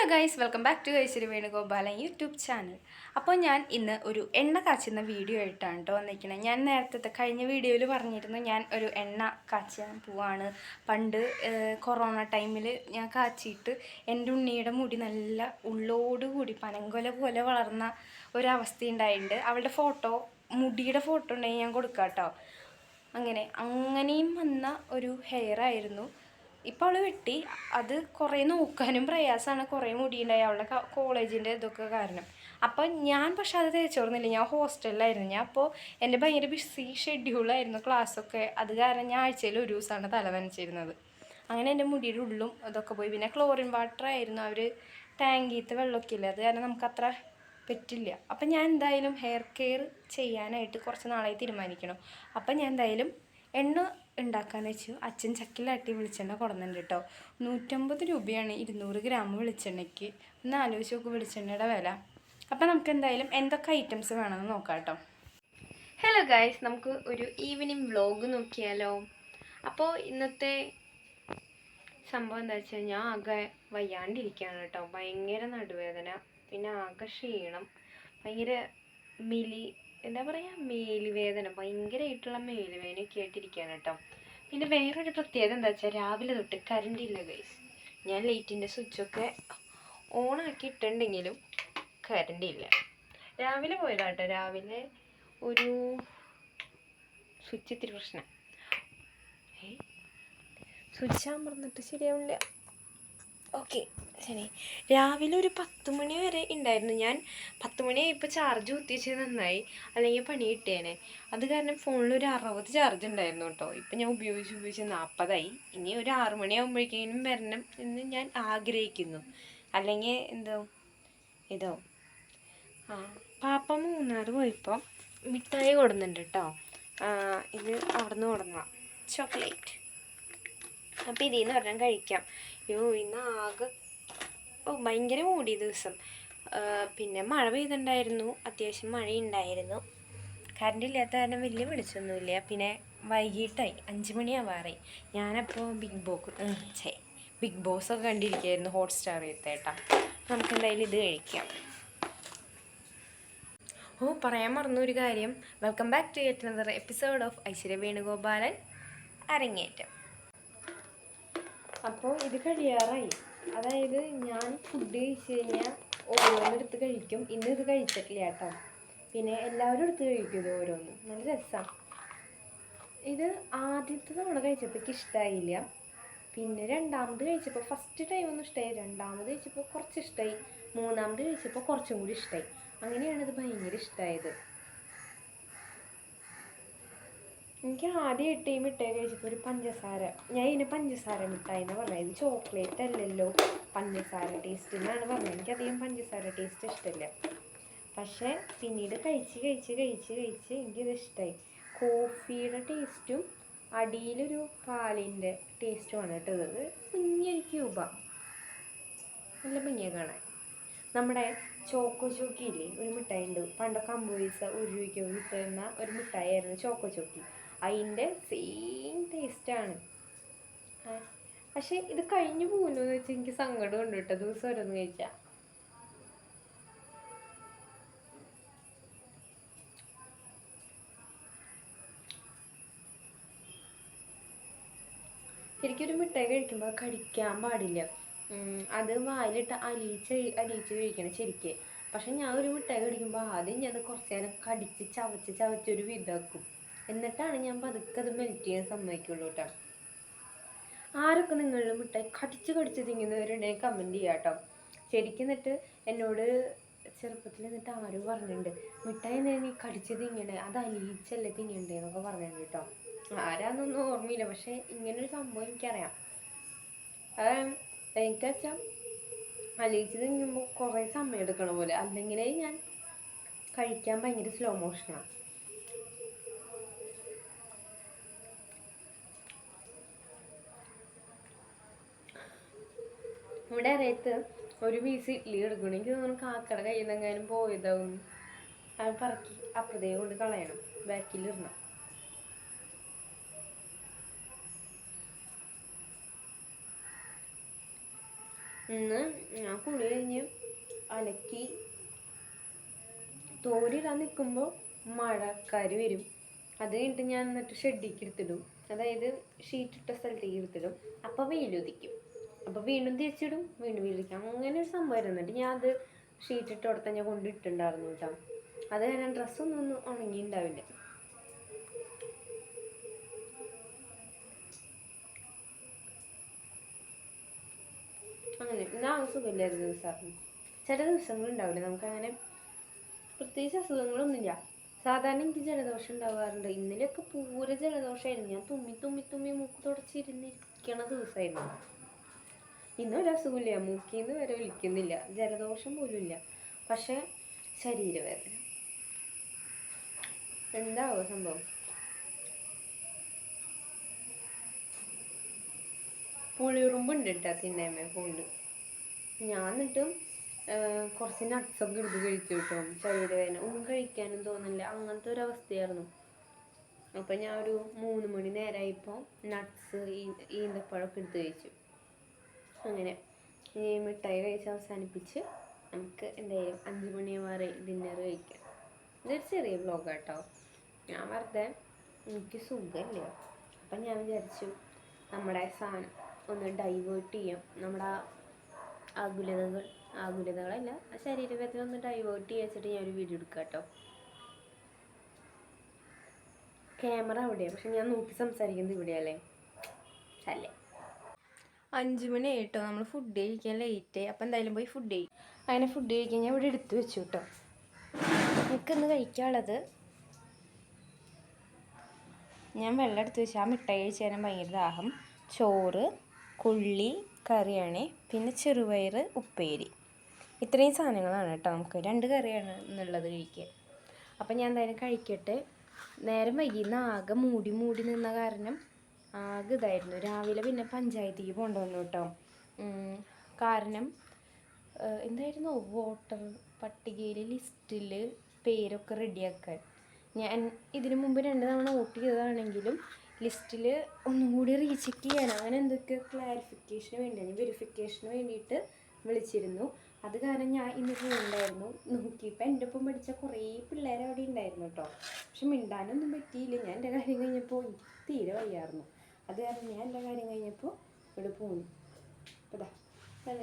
Hello guys welcome back to Aishwarya Venugopalan YouTube channel അപ്പോൾ ഞാൻ ഇന്ന് ഒരു എണ്ണ കാച്ചുന്ന വീഡിയോ ആയിട്ടാണ് കേട്ടോ വന്നിരിക്കുന്നത്. ഞാൻ നേരത്തെ കഴിഞ്ഞ വീഡിയോയിൽ പറഞ്ഞിരുന്നു ഞാൻ ഒരു എണ്ണ കാച്ചാൻ പോവാണ്. പണ്ട് കൊറോണ ടൈമിൽ ഞാൻ കാച്ചിയിട്ട് എന്റെ ഉണ്ണിയുടെ മുടി നല്ല ഉള്ളോടുകൂടി പനങ്കൊല പോലെ വളർന്ന ഒരവസ്ഥ ഉണ്ടായിട്ടുണ്ട് അവളുടെ ഫോട്ടോ മുടിയുടെ ഫോട്ടോ ഉണ്ടെങ്കിൽ ഞാൻ കൊടുക്കാം കേട്ടോ അങ്ങനെ അങ്ങനെയും വന്ന ഒരു ഹെയർ ആയിരുന്നു. ഇപ്പോൾ അവൾ വെട്ടി. അത് കുറേ നോക്കാനും പ്രയാസമാണ് കുറേ മുടിയുണ്ടായി. അവളുടെ കോളേജിന്റെ ഇതൊക്കെ കാരണം. അപ്പോൾ ഞാൻ പക്ഷെ അത് തേച്ചോർന്നില്ല. ഞാൻ ഹോസ്റ്റലിലായിരുന്നു. ഞാൻ അപ്പോൾ എന്റെ ഭയങ്കര ബിസി ഷെഡ്യൂളായിരുന്നു ക്ലാസ്സൊക്കെ. അത് കാരണം ഞാൻ ആഴ്ചയിൽ ഒരു ദിവസമാണ് തല നനച്ചിരുന്നത്. അങ്ങനെ എന്റെ മുടിയുടെ ഉള്ളും അതൊക്കെ പോയി. പിന്നെ ക്ലോറിൻ വാട്ടർ ആയിരുന്നു. അവർ ടാങ്കിത്തെ വെള്ളമൊക്കെ ഇല്ല? അത് കാരണം നമുക്ക് അത്ര പറ്റില്ല. അപ്പം ഞാൻ എന്തായാലും ഹെയർ കെയർ ചെയ്യാനായിട്ട് കുറച്ച് നാളായി തീരുമാനിക്കണം. അപ്പം ഞാൻ എന്തായാലും എണ്ണ ഉണ്ടാക്കാന്ന് വെച്ചു. അച്ഛൻ ചക്കിലാട്ടി വെളിച്ചെണ്ണ കൊടുന്നുണ്ട് കേട്ടോ. നൂറ്റമ്പത് രൂപയാണ് ഇരുന്നൂറ് ഗ്രാം വെളിച്ചെണ്ണയ്ക്ക്. ഒന്ന് ആലോചിച്ച് നോക്കും വെളിച്ചെണ്ണയുടെ വില. അപ്പം നമുക്ക് എന്തായാലും എന്തൊക്കെ ഐറ്റംസ് വേണമെന്ന് നോക്കാം കേട്ടോ. ഹലോ ഗൈസ് നമുക്ക് ഒരു ഈവനിങ് വ്ലോഗ് നോക്കിയാലോ? അപ്പോൾ ഇന്നത്തെ സംഭവം എന്താ വെച്ചാൽ ഞാൻ ആകെ വയ്യാണ്ടിരിക്കുകയാണ് കേട്ടോ. ഭയങ്കര നടുവേദന പിന്നെ ആകെ ക്ഷീണം ഭയങ്കര മിലി എന്താ പറയുക മേലുവേദന ഭയങ്കരമായിട്ടുള്ള മേലുവേദനയൊക്കെ ആയിട്ടിരിക്കുകയാണ് കേട്ടോ. പിന്നെ വേറൊരു പ്രത്യേകത എന്താ വെച്ചാൽ രാവിലെ തൊട്ട് കറണ്ട് ഇല്ല ഗൈസ് ഞാൻ ലൈറ്റിന്റെ സ്വിച്ചൊക്കെ ഓണാക്കി ഇട്ടുണ്ടെങ്കിലും കറണ്ട് ഇല്ല. രാവിലെ പോയതാട്ടോ രാവിലെ ഒരു സ്വിച്ച് ഇത്തിരി പ്രശ്നം. സ്വിച്ച് അമർന്നിട്ട് ശരിയാവില്ല. ഓക്കെ ശരി. രാവിലെ ഒരു പത്ത് മണി വരെ ഉണ്ടായിരുന്നു ഞാൻ പത്ത് മണിയായപ്പോൾ ചാർജ് കുത്തിച്ച് നന്നായി. അല്ലെങ്കിൽ പണി കിട്ടിയേനെ. അത് കാരണം ഫോണിൽ ഒരു അറുപത് ചാർജ് ഉണ്ടായിരുന്നു കേട്ടോ. ഇപ്പം ഞാൻ ഉപയോഗിച്ച് ഉപയോഗിച്ച് നാൽപ്പതായി ഇനി ഒരു ആറ് മണിയാകുമ്പോഴേക്കും വരണം എന്ന് ഞാൻ ആഗ്രഹിക്കുന്നു. അല്ലെങ്കിൽ എന്തോ ഇതോ ആ പാപ്പ മൂന്നാർ പോയപ്പോൾ മിഠായി കൊടുക്കുന്നുണ്ട് കേട്ടോ. ഇത് അവിടെ നിന്ന് കൊടുങ്ങാം ചോക്ലേറ്റ് അപ്പം ഇതിൽ നിന്ന് ഒരെണ്ണം കഴിക്കാം. അയ്യോ ഇന്ന് ആകെ ഓ ഭയങ്കര മൂടിയ ദിവസം. പിന്നെ മഴ പെയ്തിട്ടുണ്ടായിരുന്നു അത്യാവശ്യം മഴയുണ്ടായിരുന്നു. കറണ്ട് ഇല്ലാത്ത കാരണം വലിയ വെളിച്ചമൊന്നുമില്ല പിന്നെ വൈകിട്ടായി. അഞ്ച് മണിയാവാറായി. ഞാനപ്പോൾ ബിഗ് ബോക്ക് ഛേ ബിഗ് ബോസ് ഒക്കെ കണ്ടിരിക്കുകയായിരുന്നു ഹോട്ട് സ്റ്റാർ എത്തേട്ടാ നമുക്ക് എന്തായാലും ഇത് കഴിക്കാം. ഓ പറയാൻ മറന്ന ഒരു കാര്യം welcome back to eighth episode of Aishwarya Venugopalan അരങ്ങേറ്റം. അപ്പോൾ ഇത് കഴിയാറായി. അതായത് ഞാൻ ഫുഡ് കഴിച്ച് കഴിഞ്ഞാൽ ഓരോന്നെടുത്ത് കഴിക്കും. ഇന്ന് ഇത് കഴിച്ചിട്ടില്ല കേട്ടോ. പിന്നെ എല്ലാവരും എടുത്ത് കഴിക്കും ഇത് ഓരോന്ന്. നല്ല രസമാണ് ഇത് ആദ്യത്തെ തവണ കഴിച്ചപ്പോൾ ഇഷ്ടമായില്ല പിന്നെ രണ്ടാമത് കഴിച്ചപ്പോൾ ഫസ്റ്റ് ടൈം ഒന്നും ഇഷ്ടമായി രണ്ടാമത് കഴിച്ചപ്പോൾ കുറച്ച് ഇഷ്ടമായി മൂന്നാമത് കഴിച്ചപ്പോൾ കുറച്ചും കൂടി ഇഷ്ടമായി അങ്ങനെയാണ് ഇത് ഭയങ്കര ഇഷ്ടമായത് എനിക്ക് ആദ്യമായിട്ട് ഈ മിഠായി കഴിച്ചപ്പോൾ ഒരു പഞ്ചസാര. ഞാൻ ഇതിന് പഞ്ചസാര മിഠായി എന്ന് പറഞ്ഞത്. ഇത് ചോക്ലേറ്റ് അല്ലല്ലോ പഞ്ചസാര ടേസ്റ്റ് എന്നാണ് പറഞ്ഞത്. എനിക്കധികം പഞ്ചസാര ടേസ്റ്റ് ഇഷ്ടമില്ല പക്ഷേ പിന്നീട് കഴിച്ച് കഴിച്ച് കഴിച്ച് കഴിച്ച് എനിക്കിത് ഇഷ്ടമായി കോഫിയുടെ ടേസ്റ്റും അടിയിലൊരു പാലിന്റെ ടേസ്റ്റുമാണ് കേട്ടോ ഇത്. കുഞ്ഞൊരു ക്യൂബ. നല്ല ഭംഗിയാണ് കാണാൻ. നമ്മുടെ ചോക്കോ ചോക്കി ഇല്ലേ? ഒരു മിഠായി ഉണ്ട് പണ്ടൊക്കെ അമ്പത് പൈസ ഒരു രൂപയ്ക്ക് കിട്ടുന്ന ഒരു മിഠായി ആയിരുന്നു ചോക്കോ ചോക്കി അതിന്റെ സെയിം ടേസ്റ്റാണ് പക്ഷേ ഇത് കഴിഞ്ഞു പോകുന്നു എന്ന് വെച്ചാൽ എനിക്ക് സങ്കടം ഉണ്ട് കേട്ടോ. ദിവസം ഓരോന്ന് കഴിച്ചാൽ ശരിക്കൊരു മിഠായി കഴിക്കുമ്പോൾ കടിക്കാൻ പാടില്ല. അത് വായിലിട്ട് അലിയിച്ച് അലിയിച്ച് കഴിക്കണം ശരിക്ക്. പക്ഷെ ഞാൻ ഒരു മിഠായി കഴിക്കുമ്പോൾ ആദ്യം ഞാൻ കുറച്ച് നേരം കടിച്ച് ചവച്ച് ചവച്ചൊരു ഒരു വിധാക്കും എന്നിട്ടാണ് ഞാൻ പതുക്കെ അത് മെൽറ്റ് ചെയ്യാൻ സമ്മതിക്കുള്ളൂ കേട്ടോ ആരൊക്കെ നിങ്ങളിലും മിഠായി കടിച്ച് കടിച്ച് തിങ്ങുന്നവരുണ്ടെങ്കിൽ കമന്റ് ചെയ്യാം കേട്ടോ ശരിക്കും എന്നിട്ട് എന്നോട് ചെറുപ്പത്തിൽ എന്നിട്ട് ആരും പറഞ്ഞിട്ടുണ്ട് മിഠായി നീ കടിച്ച് തിങ്ങണേ അത് അലിയിച്ചല്ലേ തിങ്ങണ്ടേ എന്നൊക്കെ പറഞ്ഞിട്ടുണ്ട് കേട്ടോ ആരാന്നൊന്നും ഓർമ്മയില്ല പക്ഷെ ഇങ്ങനൊരു സംഭവം എനിക്കറിയാം. അത് എനിക്ക് വെച്ചാൽ അലിയിച്ച് തിങ്ങുമ്പോൾ കുറേ സമയം എടുക്കണ പോലെ. അല്ലെങ്കിലേ ഞാൻ കഴിക്കാൻ ഭയങ്കര സ്ലോ മോഷനാണ് ഇവിടെ അറിയത്ത് ഒരു പീസ് ഇഡ്ഡലി എടുക്കണം എനിക്ക് തോന്നുന്നു കാക്കയുടെ കയ്യിൽ നിന്ന് എങ്ങാനും പോയതാവും. അത് പറക്കി അപ്പുറത്തേ കൊണ്ട് കളയണം. ബാക്കിൽ ഇടണം. ഇന്ന് ഞാൻ കുളി കഴിഞ്ഞ് അലക്കി തോരിടാൻ നിൽക്കുമ്പോൾ മഴക്കാർ വരും. അത് കഴിഞ്ഞിട്ട് ഞാൻ എന്നിട്ട് ഷെഡിലേക്ക് എടുത്തിടും. അതായത് ഷീറ്റിട്ട സ്ഥലത്തേക്ക് എടുത്തിടും. അപ്പോൾ വെയിലുദിക്കും അപ്പോൾ വീണ്ടും തിരിച്ചിടും വീണ്ടും വിളിക്കാം അങ്ങനെ ഒരു സംഭവമായിരുന്നു എന്നിട്ട് ഞാൻ അത് ഷീറ്റ് ഇട്ട് കൊടുത്ത ഞാൻ കൊണ്ടിട്ടുണ്ടായിരുന്നു കേട്ടോ. അത് കാരണം ഡ്രസ്സൊന്നും ഒന്നും ഉണങ്ങിയിട്ടുണ്ടാവില്ല. അങ്ങനെ ഞാൻ സുഖമില്ലായിരുന്നു ദിവസമായിരുന്നു ചില ദിവസങ്ങളുണ്ടാവില്ല നമുക്കങ്ങനെ പ്രത്യേകിച്ച് അസുഖങ്ങളൊന്നുമില്ല. സാധാരണ എനിക്ക് ജലദോഷം ഉണ്ടാവാറുണ്ട്. ഇന്നലെയൊക്കെ പൂര ജലദോഷമായിരുന്നു. ഞാൻ തുമ്മി തുമ്മി തുമ്മി മൂക്ക് തുടച്ചിരുന്നിരിക്കണ ദിവസമായിരുന്നു. ഇന്നൊരു അസുഖമില്ല മൂക്കിന്ന് വരെ ഒലിക്കുന്നില്ല ജലദോഷം പക്ഷെ ശരീരവേദന. എന്താവോ സംഭവം? പുളിയുറുമ്പുണ്ട് കേട്ടോ തിന്നേമേ കൊണ്ട് ഞാൻ എന്നിട്ടും കുറച്ച് നട്ട്സൊക്കെ എടുത്ത് കഴിച്ചു കിട്ടോ ശരീരവേദന. ഒന്നും കഴിക്കാനും തോന്നില്ല അങ്ങനത്തെ ഒരു അവസ്ഥയായിരുന്നു. അപ്പം ഞാൻ ഒരു മൂന്ന് മണി നേരമായപ്പോൾ നട്ട്സ് ഈ ഈന്തപ്പഴമൊക്കെ എടുത്ത് കഴിച്ചു. അങ്ങനെ. ഈ മിഠായി കഴിച്ച് അവസാനിപ്പിച്ച് നമുക്ക് എന്തായാലും അഞ്ച് മണിയാവാറെ ഡിന്നർ കഴിക്കാം. ഇതൊരു ചെറിയ ബ്ലോഗ് കേട്ടോ ഞാൻ വെറുതെ എനിക്ക് സുഖമില്ല. അപ്പം ഞാൻ വിചാരിച്ചു നമ്മുടെ സാധനം ഒന്ന് ഡൈവേർട്ട് ചെയ്യാം. നമ്മുടെ ആകുലതകൾ ആകുലതകളല്ല ശരീരവേദന ഒന്ന് ഡൈവേർട്ട് ചെയ്യാൻ വെച്ചിട്ട് ഞാനൊരു വീഡിയോ എടുക്കാം കേട്ടോ. ക്യാമറ അവിടെയാണ് പക്ഷെ ഞാൻ നോക്കി സംസാരിക്കുന്നത് ഇവിടെയല്ലേ അല്ലേ? അഞ്ച് മണി ആയിട്ടോ. നമ്മൾ ഫുഡ് കഴിക്കാൻ ലേറ്റ് അപ്പം എന്തായാലും പോയി ഫുഡ് കഴിക്കും അങ്ങനെ ഫുഡ് കഴിക്കാൻ ഞാൻ ഇവിടെ എടുത്തു വെച്ചു കേട്ടോ എനിക്കിന്ന് കഴിക്കാനുള്ളത് ഞാൻ വെള്ളം എടുത്തു വെച്ച്. ആ മിഠായി കഴിച്ച് തരാൻ ഭയങ്കര ദാഹം. ചോറ് കുള്ളി കറിയാണ്. പിന്നെ ചെറുപയർ ഉപ്പേരി. ഇത്രയും സാധനങ്ങളാണ് കേട്ടോ നമുക്ക്. രണ്ട് കറിയാണ് എന്നുള്ളത് കഴിക്കുക അപ്പം ഞാൻ എന്തായാലും കഴിക്കട്ടെ. നേരം വൈകി. ആകെ മൂടി മൂടി നിന്ന കാരണം ആകെ ഇതായിരുന്നു. രാവിലെ പിന്നെ പഞ്ചായത്തേക്ക് കൊണ്ടുവന്നു കേട്ടോ. കാരണം എന്തായിരുന്നു? വോട്ടർ പട്ടികയിൽ ലിസ്റ്റിൽ പേരൊക്കെ റെഡിയാക്കാൻ. ഞാൻ ഇതിനു മുമ്പ് രണ്ട് തവണ വോട്ട് ചെയ്തതാണെങ്കിലും ലിസ്റ്റിൽ ഒന്നും കൂടി റീചെക്ക് ചെയ്യാൻ അങ്ങനെ എന്തൊക്കെ ക്ലാരിഫിക്കേഷന് വേണ്ടിയാണ് വെരിഫിക്കേഷന് വേണ്ടിയിട്ട് വിളിച്ചിരുന്നു. അത് കാരണം ഞാൻ ഇന്ന് പോയിണ്ടായിരുന്നു നോക്കിയപ്പോൾ എന്റെ ഒപ്പം പഠിച്ച കുറേ പിള്ളേർ അവിടെ ഉണ്ടായിരുന്നു കേട്ടോ. പക്ഷെ മിണ്ടാനൊന്നും പറ്റിയില്ല. ഞാൻ എന്റെ കാര്യം കഴിഞ്ഞപ്പോൾ തീരെ വയ്യായിരുന്നു. അത് കാരണം ഞാൻ എന്റെ കാര്യം കഴിഞ്ഞപ്പോൾ ഇവിടെ പോന്നു. അതാ ഇതാ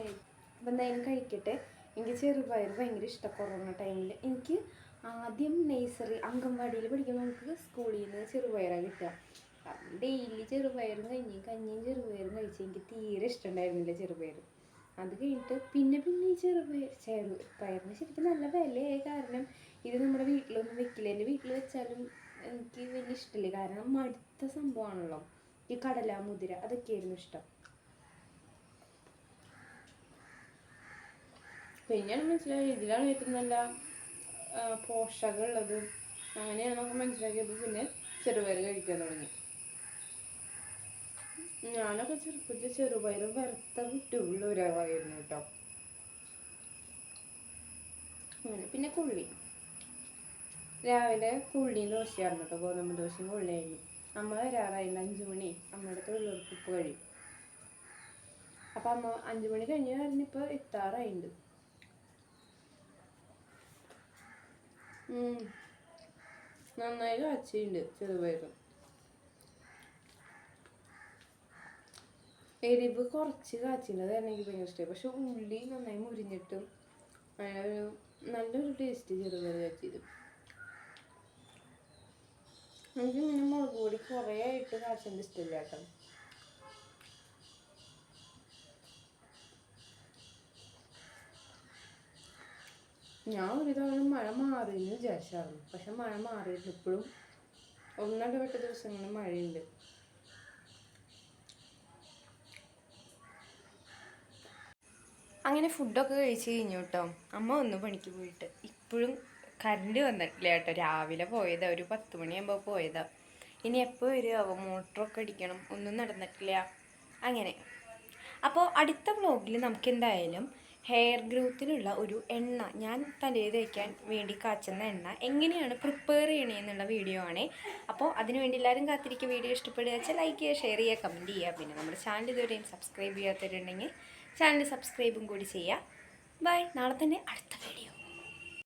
അപ്പം എന്തായാലും കഴിക്കട്ടെ. എനിക്ക് ചെറുപയർ ഭയങ്കര ഇഷ്ടം കൊറോണ ടൈമിൽ എനിക്ക് ആദ്യം നേഴ്സറി അംഗൻവാടിയിൽ പഠിക്കുമ്പോൾ നമുക്ക് സ്കൂളിൽ നിന്ന് ചെറുപയറാണ് കിട്ടുക. ഡെയിലി ചെറുപയറും കഞ്ഞിയും കഞ്ഞിയും ചെറുപയറും കഴിച്ച് എനിക്ക് തീരെ ഇഷ്ടമുണ്ടായിരുന്നില്ല ചെറുപയർ അത് കഴിഞ്ഞിട്ട് പിന്നെ പിന്നെ ഈ ചെറുപയർ ചെറുപയറിന് ശരിക്കും നല്ല വിലയായ കാരണം ഇത് നമ്മുടെ വീട്ടിലൊന്നും വെക്കില്ല. എന്റെ വീട്ടിൽ വെച്ചാലും എനിക്ക് വലിയ ഇഷ്ടമില്ല. കാരണം മടുത്ത സംഭവമാണല്ലോ. ഈ കടല മുതിര അതൊക്കെയായിരുന്നു ഇഷ്ടം. പിന്നെയാണ് മനസ്സിലായത് ഇതിലാണ് ഏറ്റവും നല്ല പോഷകം പോഷകമുള്ളത് അങ്ങനെയാണ് നമുക്ക് മനസ്സിലാക്കിയത്. പിന്നെ ചെറുപയർ കഴിക്കാൻ തുടങ്ങി. ഞാനൊക്കെ ചെറുപ്പത്തിൽ ചെറുപയർ വറുത്ത വിട്ടുള്ള ഒരാളായിരുന്നു കേട്ടോ. അങ്ങനെ പിന്നെ കുള്ളി. രാവിലെ കുള്ളിയും ദോശയായിരുന്നു കേട്ടോ. ഗോതമ്പ് ദോശയും കുള്ളിയായിരുന്നു അമ്മ വരാറായില്ല അഞ്ചു മണി. അമ്മയുടെ തൊഴിലുറപ്പ് കഴിയും അപ്പം അമ്മ അഞ്ചു മണി കഴിഞ്ഞ ഇപ്പൊ എത്താറായിട്ടുണ്ട്. നന്നായി കാച്ചിണ്ട് ചെറുപയറും. എരിവ് കുറച്ച് കാച്ചിട്ടുണ്ട് അതാണ് എനിക്ക് ഭയങ്കര ഇഷ്ടമായി പക്ഷെ ഉള്ളി നന്നായി മുരിഞ്ഞിട്ടും നല്ലൊരു ടേസ്റ്റ് ചെറുപയർ കാച്ചിയത്. എനിക്ക് ഇങ്ങനെ മുളക് പൊടി കുറേ ആയിട്ട് കാച്ചന്റെ ഇഷ്ടമില്ല കേട്ടോ. ഞാൻ ഒരു തവണ മഴ മാറിയെന്ന് വിചാരിച്ചായിരുന്നു. പക്ഷെ മഴ മാറിയിട്ടില്ല. ഇപ്പോഴും ഒന്നിടവിട്ട ദിവസങ്ങളിൽ മഴയുണ്ട്. അങ്ങനെ ഫുഡൊക്കെ കഴിച്ച് കഴിഞ്ഞു കേട്ടോ. അമ്മ ഒന്ന് പണിക്ക് പോയിട്ട്. ഇപ്പോഴും കറണ്ട് വന്നിട്ടില്ല കേട്ടോ. രാവിലെ പോയതാ ഒരു പത്ത് മണിയാകുമ്പോൾ പോയതാ. ഇനി എപ്പോൾ വരുമാവോ മോട്ടറൊക്കെ അടിക്കണം. ഒന്നും നടന്നിട്ടില്ല. അങ്ങനെ. അപ്പോൾ അടുത്ത വ്ലോഗിൽ നമുക്ക് എന്തായാലും ഹെയർ ഗ്രോത്തിനുള്ള ഒരു എണ്ണ ഞാൻ തലയിൽ തേക്കാൻ വേണ്ടി കാച്ചുന്ന എണ്ണ എങ്ങനെയാണ് പ്രിപ്പയർ ചെയ്യണമെന്നുള്ള വീഡിയോ ആണ്. അപ്പോൾ അതിനുവേണ്ടി എല്ലാവരും കാത്തിരിക്കുക വീഡിയോ ഇഷ്ടപ്പെടുക വെച്ചാൽ ലൈക്ക് ചെയ്യുക ഷെയർ ചെയ്യുക കമന്റ് ചെയ്യുക. പിന്നെ നമ്മുടെ ചാനൽ ഇതുവരെയും സബ്സ്ക്രൈബ് ചെയ്യാത്തവരുണ്ടെങ്കിൽ ചാനൽ സബ്സ്ക്രൈബും കൂടി ചെയ്യുക. ബൈ നാളെ തന്നെ അടുത്ത വീഡിയോ